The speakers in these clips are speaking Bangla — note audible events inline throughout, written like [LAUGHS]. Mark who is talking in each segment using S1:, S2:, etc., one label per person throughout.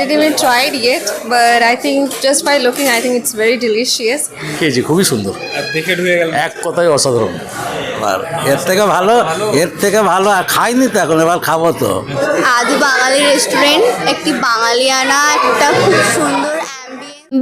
S1: didn't even try it yet, but I think just by looking, I think it's very delicious.
S2: খেয়েছি খুবই সুন্দর।
S3: আর দেখে ঢুকে গেল
S2: এক কথায় অসাধারণ।
S4: আর এর থেকে ভালো এর থেকে ভালো আর খাইনি তো এখন এবার খাব তো।
S5: আদি বাঙালি রেস্টুরেন্ট একটি বাঙালিয়ানা একটা খুব সুন্দর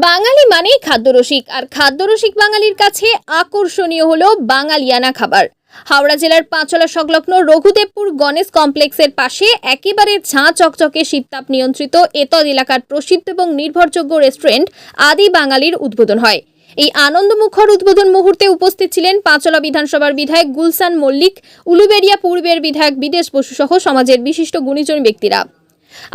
S6: বাঙালি মানেই খাদ্যরসিক আর খাদ্যরসিক বাঙালির কাছে আকর্ষণীয় হলো বাঙালিয়ানা খাবার। হাওড়া জেলার পাঁচলা সংলগ্ন রঘুদেবপুর গণেশ কমপ্লেক্সের পাশে একেবারে ঝাঁ চকচকে শীততাপ নিয়ন্ত্রিত এতদ এলাকার প্রসিদ্ধ এবং নির্ভরযোগ্য রেস্টুরেন্ট আদি বাঙালির উদ্বোধন হয়। এই আনন্দমুখর উদ্বোধন মুহূর্তে উপস্থিত ছিলেন পাঁচলা বিধানসভার বিধায়ক গুলসান মল্লিক উলুবেরিয়া পূর্বের বিধায়ক বিদেশ বসু সহ সমাজের বিশিষ্ট গুণীজন ব্যক্তিরা।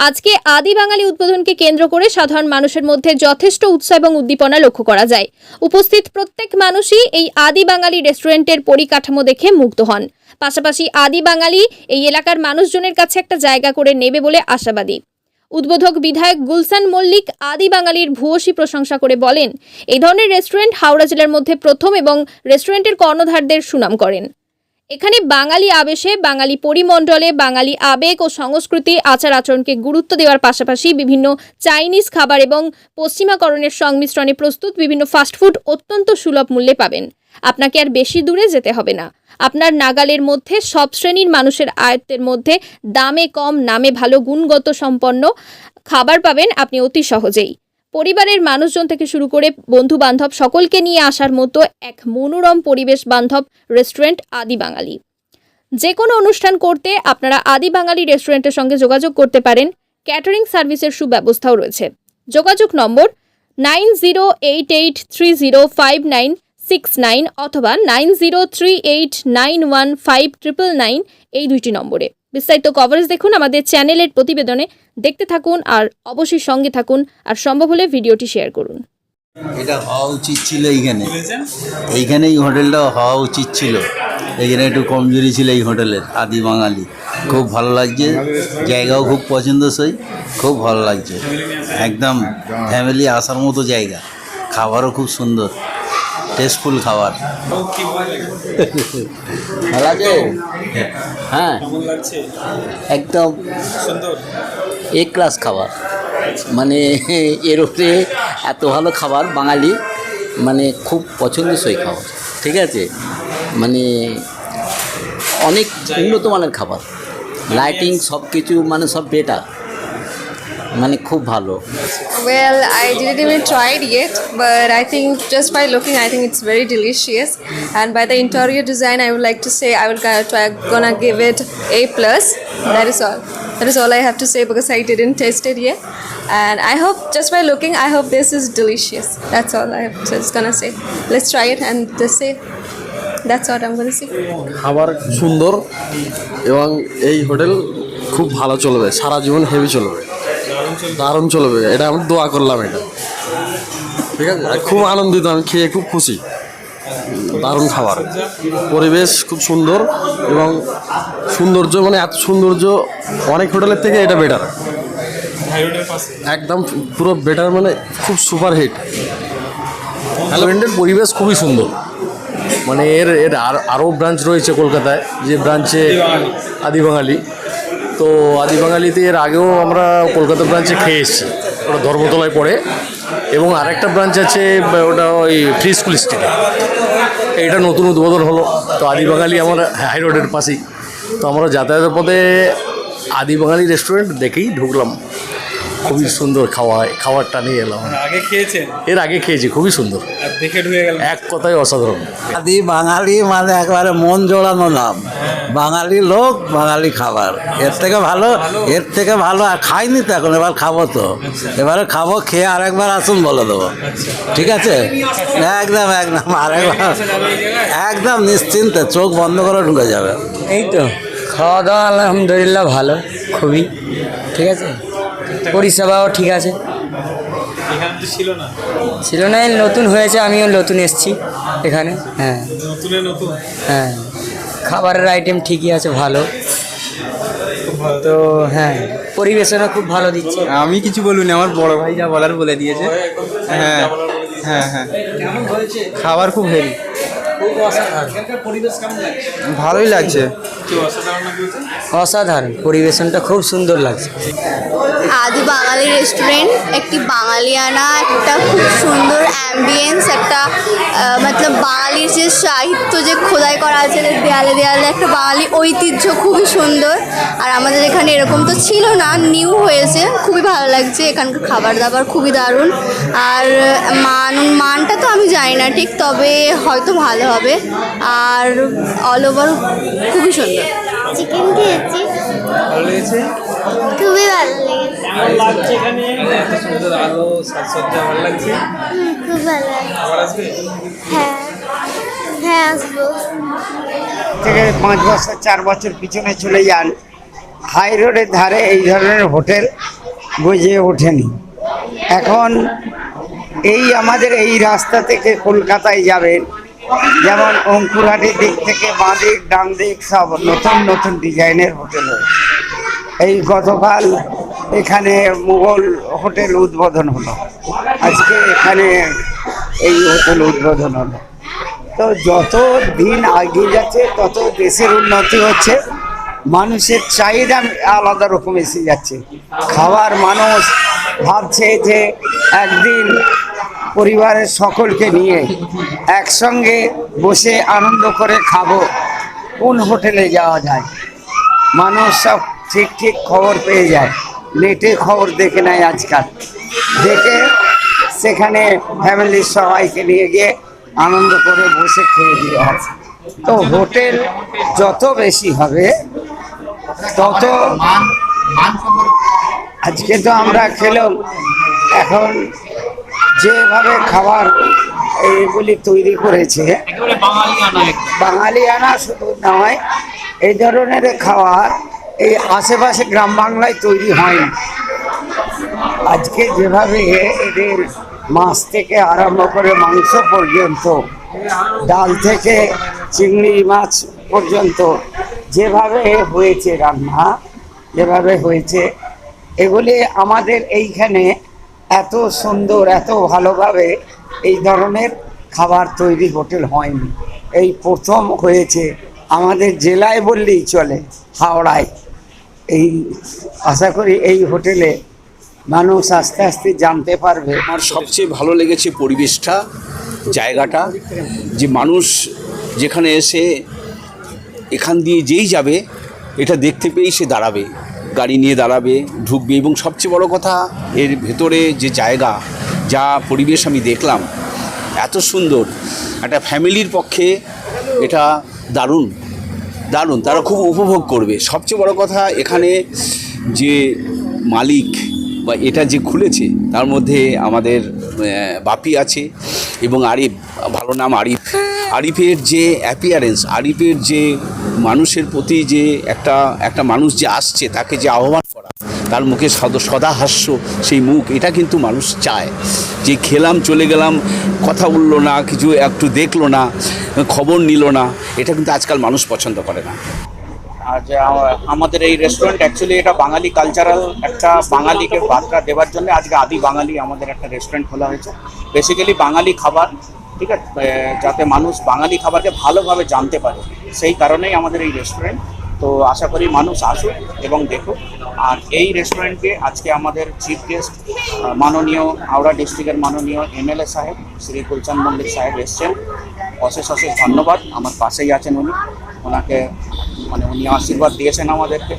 S6: আজকে আদি বাঙালি উদ্বোধনকে কেন্দ্র করে সাধারণ মানুষের মধ্যে যথেষ্ট উৎসাহ এবং উদ্দীপনা লক্ষ্য করা যায়। উপস্থিত প্রত্যেক মানুষই এই আদি বাঙালি রেস্টুরেন্টের পরিকাঠামো দেখে মুগ্ধ হন। পাশাপাশি আদি বাঙালি এই এলাকার মানুষজনের কাছে একটা জায়গা করে নেবে বলে আশাবাদী। উদ্বোধক বিধায়ক গুলসান মল্লিক আদি বাঙালির ভূয়সী প্রশংসা করে বলেন, এই ধরনের রেস্টুরেন্ট হাওড়া জেলার মধ্যে প্রথম এবং রেস্টুরেন্টের কর্ণধারদের সুনাম করেন। এখানে বাঙালি আবেশে, বাঙালি পরিমণ্ডলে, বাঙালি আবেগ ও সংস্কৃতি আচার আচরণকে গুরুত্ব দেওয়ার পাশাপাশি বিভিন্ন চাইনিজ খাবার এবং পশ্চিমাকরণের সংমিশ্রণে প্রস্তুত বিভিন্ন ফাস্টফুড অত্যন্ত সুলভ মূল্যে পাবেন। আপনাকে আর বেশি দূরে যেতে হবে না। আপনার নাগালের মধ্যে সব শ্রেণির মানুষের আয়ত্তের মধ্যে দামে কম, নামে ভালো, গুণগত সম্পন্ন খাবার পাবেন আপনি অতি সহজেই। পরিবারের মানুষজন থেকে শুরু করে বন্ধু বান্ধব সকলকে নিয়ে আসার মতো এক মনোরম পরিবেশ বান্ধব রেস্টুরেন্ট আদি বাঙালি। যে কোনো অনুষ্ঠান করতে আপনারা আদি বাঙালি রেস্টুরেন্টের সঙ্গে যোগাযোগ করতে পারেন। ক্যাটারিং সার্ভিসের সুব্যবস্থাও রয়েছে। যোগাযোগ number nine zero eight eight three zero five nine six nine অথবা nine zero three eight nine one five triple nine এই দুইটি নম্বরে। বিস্তারিত কভারেজ দেখুন আমাদের চ্যানেলের প্রতিবেদনে। দেখতে থাকুন আর অবশ্যই সঙ্গে থাকুন আর সম্ভব হলে ভিডিওটি শেয়ার করুন।
S4: এটা হওয়া উচিত ছিল এইখানে। এইখানে এই হোটেলটা হওয়া উচিত ছিল। এইখানে একটু কমজোরি ছিল এই হোটেলের আদি বাঙালি। খুব ভালো লাগছে। জায়গাও খুব পছন্দসই। খুব ভালো লাগছে। একদম ফ্যামিলি আসার মতো জায়গা। খাবারও খুব সুন্দর। টেস্টফুল খাবার।
S3: ভালো
S7: আছে? হ্যাঁ। একদম
S3: সুন্দর।
S7: এ ক্লাস খাবার। মানে [LAUGHS] এর উপরে এত ভালো খাবার বাঙালি মানে খুব পছন্দসই খাবার। ঠিক আছে? মানে অনেক উন্নত মানের খাবার। লাইটিং সব কিছু মানে সব বেটার মানে খুব ভালো
S1: Well, I didn't even try it yet, but I think just by looking, I think it's very delicious. And by the interior design, I would like to say I will gonna, try, gonna give it a plus. That is all. That is all I have to say because I didn't taste it yet. And I hope just by looking, I hope this is delicious. That's all I have just gonna say. Let's try it and just say. That's what I'm gonna say.
S8: খাবার সুন্দর এবং এই হোটেল খুব ভালো চলবে সারা জীবন হেভি চলবে দারুণ চলবে। এটা আমি দোয়া করলাম এটা। ঠিক আছে? খুব আনন্দিত আমি খেয়ে খুব খুশি। দারুণ খাবার। পরিবেশ খুব সুন্দর এবং সৌন্দর্য মানে এত সৌন্দর্য অনেক হোটেলের থেকে এটা বেটার একদম পুরো বেটার মানে খুব সুপার হিট
S2: রেস্টুরেন্টের পরিবেশ খুবই সুন্দর। মানে এর এর আর আরও ব্রাঞ্চ রয়েছে কলকাতায় যে ব্রাঞ্চে আদি বাঙালি। তো আদি বাঙালিতে এর আগেও আমরা কলকাতা ব্রাঞ্চে খেয়ে এসেছি। ওটা ধর্মতলায় পড়ে। এবং আরেকটা ব্রাঞ্চ আছে, ওটা ওই ফ্রি স্কুল স্ট্রিটে এইটা নতুন উদ্বোধন হলো। তো আদি বাঙালি আমার হাই রোডের পাশেই। তো আমরা যাতায়াতের পথে আদি বাঙালি রেস্টুরেন্ট দেখেই ঢুকলাম। খুবই সুন্দর খাওয়া খাবারটা নিয়ে এলাম
S3: আগে খেয়েছেন?
S2: এর আগে খেয়েছি খুবই সুন্দর।
S3: দেখে ঢুকে গেল।
S2: এক কথায় অসাধারণ।
S4: আদি বাঙালি মানে একবারে মন জোড়ানো নাম। বাঙালি লোক বাঙালি খাবার। এর থেকে ভালো এর থেকে ভালো আর খাইনি তো এখন এবার খাব তো। এবারে খাব খেয়ে আরেকবার আসুন বলে দেবো। ঠিক আছে? একদম একদম আরেকবার। একদম নিশ্চিন্তে চোখ বন্ধ করে ঢুকে যাবে।
S7: এই তো। খাওয়া দাওয়া আলহামদুলিল্লাহ ভালো খুবই। ঠিক আছে? পরিষেবাও ঠিক আছে।
S3: ছিল না
S7: ছিল না? এই নতুন হয়েছে আমিও নতুন এসেছি এখানে হ্যাঁ।
S3: নতুন
S7: হ্যাঁ খাবারের আইটেম ঠিকই আছে ভালো। তো হ্যাঁ পরিবেশনও খুব ভালো দিচ্ছে।
S9: আমি কিছু বলুন আমার বড় ভাই যা বলার বলে দিয়েছে। হ্যাঁ হ্যাঁ হ্যাঁ। খাবার খুব হেভি
S3: এখানকার পরিবেশ কেমন লাগছে?
S9: ভালোই লাগছে।
S3: অসাধারণ
S10: পরিবেশনটা খুব সুন্দর লাগছে।
S5: আদি বাঙালি রেস্টুরেন্ট একটি বাঙালিয়ানা একটা খুব সুন্দর অ্যাম্বিয়েন্স একটা মতলব বাঙালির যে সাহিত্য যে খোদাই করা আছে দেয়ালে দেয়ালে একটা বাঙালি ঐতিহ্য খুবই সুন্দর। আর আমাদের এখানে এরকম তো ছিল না নিউ হয়েছে। খুবই ভালো লাগছে এখানকার খাবার দাবার খুবই দারুণ। আর মান মানটা তো আমি জানি না ঠিক? তবে হয়তো ভালো হবে। আর অল ওভার খুবই সুন্দর। চিকেন খেয়েছি।
S3: ভালো লেগেছে?
S5: খুবই ভালো লেগেছে।
S3: ভালো লাগছে এখানে? এত সুন্দর আলো সাজসজ্জা ভালো লাগছে?
S5: খুব ভালো
S3: আবার আসবে?
S5: হ্যাঁ হ্যাঁ আসব।
S11: থেকে পাঁচ বছর চার বছর পিছনে চলে যান। হাই রোডের ধারে এই ধরনের হোটেল গজিয়ে ওঠেনি। এখন এই আমাদের এই রাস্তা থেকে কলকাতায় যাবেন যেমন অঙ্কুরহাটির দিক থেকে বাঁ দিক ডান দিক সব নতুন নতুন ডিজাইনের হোটেল এই গতকাল এখানে মুঘল হোটেল উদ্বোধন হলো। আজকে এখানে এই হোটেল উদ্বোধন হলো। তো যত দিন এগিয়ে যাচ্ছে, তত দেশের উন্নতি হচ্ছে। মানুষের চাহিদা আলাদা রকম এসে যাচ্ছে। খাবার মানুষ ভাবছে যে একদিন পরিবারের সকলকে নিয়ে একসঙ্গে বসে আনন্দ করে খাব। কোন হোটেলে যাওয়া যায়? মানুষ সব ঠিক ঠিক খবর পেয়ে যায়। নেটে খবর দেখে নেয় আজকাল। দেখে সেখানে ফ্যামিলির সবাইকে নিয়ে গিয়ে আনন্দ করে বসে খেয়ে দিয়ে আসে। তো হোটেল যত বেশি হবে, তত আজকে তো আমরা খেলাম। এখন যেভাবে খাবার এইগুলি তৈরি করেছে
S3: বাঙালি আনা
S11: বাঙালিয়ানা শুধু নয় এই ধরনের খাবার এই আশেপাশে গ্রাম বাংলায় তৈরি হয়নি আজকে যেভাবে এদের মাছ থেকে আরম্ভ করে মাংস পর্যন্ত ডাল থেকে চিংড়ি মাছ পর্যন্ত যেভাবে হয়েছে রান্না যেভাবে হয়েছে এগুলি আমাদের এইখানে এত সুন্দর, এত ভালোভাবে এই ধরনের খাবার তৈরি হোটেল হয়নি। এই প্রথম হয়েছে আমাদের জেলায় বললেই চলে, হাওড়ায়। এই আশা করি এই হোটেলে মানুষ আস্তে আস্তে জানতে পারবে।
S12: আমার সবচেয়ে ভালো লেগেছে পরিবেশটা, জায়গাটা, যে মানুষ যেখানে এসে এখান দিয়ে যেই যাবে, এটা দেখতে পেয়েই সে দাঁড়াবে। গাড়ি নিয়ে দাঁড়াবে, ঢুকবে এবং সবচেয়ে বড় কথা, এর ভেতরে যে জায়গা, যা পরিবেশ আমি দেখলাম, এত সুন্দর। একটা ফ্যামিলির পক্ষে এটা দারুণ দারুণ। তারা খুব উপভোগ করবে। সবচেয়ে বড় কথা এখানে যে মালিক বা এটা যে খুলেছে, তার মধ্যে আমাদের বাপি আছে এবং আরিফ, ভালো নাম আরিফ। আরিফের যে অ্যাপিয়ারেন্স আরিফের যে মানুষের প্রতি যে একটা একটা মানুষ যে আসছে, তাকে যে আহ্বান করা, তার মুখে সদ সদা হাস্য সেই মুখ, এটা কিন্তু মানুষ চায়। যে খেলাম, চলে গেলাম, কথা বলল না, কিছু একটু দেখল না, খবর নিল না, এটা কিন্তু আজকাল মানুষ পছন্দ করে না।
S13: আর যে আমাদের এই রেস্টুরেন্ট অ্যাকচুয়ালি এটা বাঙালি কালচারাল একটা বাঙালিকে বার্তা দেওয়ার জন্য আজকে আদি বাঙালি আমাদের একটা রেস্টুরেন্ট খোলা হয়েছে। বেসিক্যালি বাঙালি খাবার ঠিক আছে? যাতে মানুষ বাঙালি খাবারকে ভালোভাবে জানতে পারে। সেই কারণেই আমাদের এই রেস্টুরেন্ট তো আশা করি মানুষ আসুক এবং দেখুক। আর এই রেস্টুরেন্টকে আজকে আমাদের চিফ গেস্ট মাননীয় হাওড়া ডিস্ট্রিক্টের মাননীয় এমএলএ সাহেব শ্রী কুলচাঁদ মল্লিক সাহেব এসছেন। অশেষ অশেষ ধন্যবাদ। আমার পাশেই আছেন উনি। ওনাকে মানে উনি আশীর্বাদ দিয়েছেন আমাদেরকে।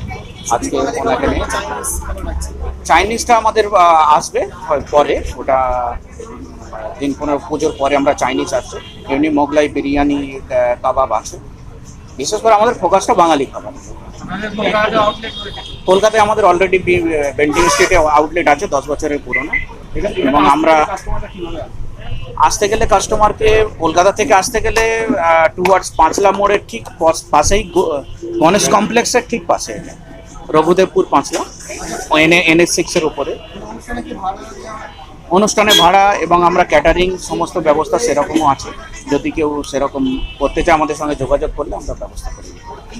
S13: আজকে ওনাকে নিয়ে। চাইনিজটা আমাদের আসবে পরে। ওটা দিন পনেরো পুজোর পরে আমরা চাইনিজ আসছে এমনি মোগলাই বিরিয়ানি কাবাব আছে। বিশেষ করে আমাদের ফোকাসটা বাঙালি খাবার। কলকাতায় আমাদের অলরেডি বেন্টিং স্ট্রিটে আউটলেট আছে, দশ বছরের পুরনো। এবং আমরা আসতে গেলে কাস্টমারকে কলকাতা থেকে আসতে গেলে টুয়ার্ডস পাঁচলা মোড়ের ঠিক পাশেই গণেশ কমপ্লেক্সের ঠিক পাশে। রঘুদেবপুর পাঁচলা এনএ এনএস সিক্সের উপরে। অনুষ্ঠানে ভাড়া এবং আমরা ক্যাটারিং সমস্ত ব্যবস্থা সেরকমও আছে। যদি কেউ সেরকম করতে চায় আমাদের সঙ্গে যোগাযোগ করলে আমরা ব্যবস্থা করি